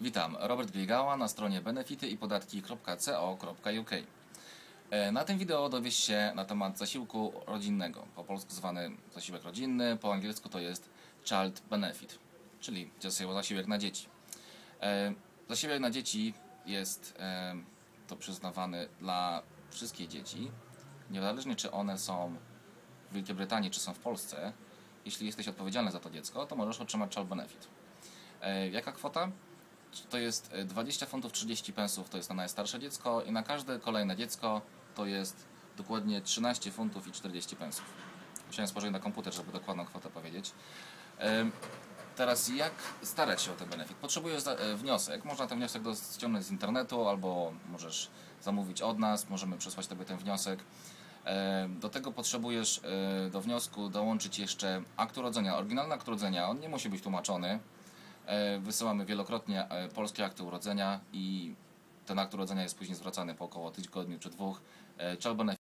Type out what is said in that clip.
Witam, Robert Biegała na stronie benefity i podatki.co.uk. E, Na tym wideo dowiesz się na temat zasiłku rodzinnego. Po polsku zwany zasiłek rodzinny, po angielsku to jest Child Benefit, czyli zasiłek na dzieci. E, Zasiłek na dzieci jest e, to przyznawany dla wszystkich dzieci, niezależnie czy one są w Wielkiej Brytanii czy są w Polsce. Jeśli jesteś odpowiedzialny za to dziecko, to możesz otrzymać Child Benefit. Jaka kwota? To jest e, 20 funtów 30 pensów, to jest na najstarsze dziecko i na każde kolejne dziecko to jest dokładnie 13 funtów i 40 pensów. Musiałem spojrzeć na komputer, żeby dokładną kwotę powiedzieć. E, Teraz jak starać się o ten benefit? Potrzebujesz e, wniosek. Można ten wniosek ściągnąć z internetu albo możesz zamówić od nas, możemy przesłać Tobie ten wniosek. E, Do tego potrzebujesz e, do wniosku dołączyć jeszcze akt urodzenia. Oryginalny akt urodzenia, on nie musi być tłumaczony. E, Wysyłamy wielokrotnie e, polskie akty urodzenia i ten akt urodzenia jest później zwracany po około tygodniu czy dwóch. E, benefit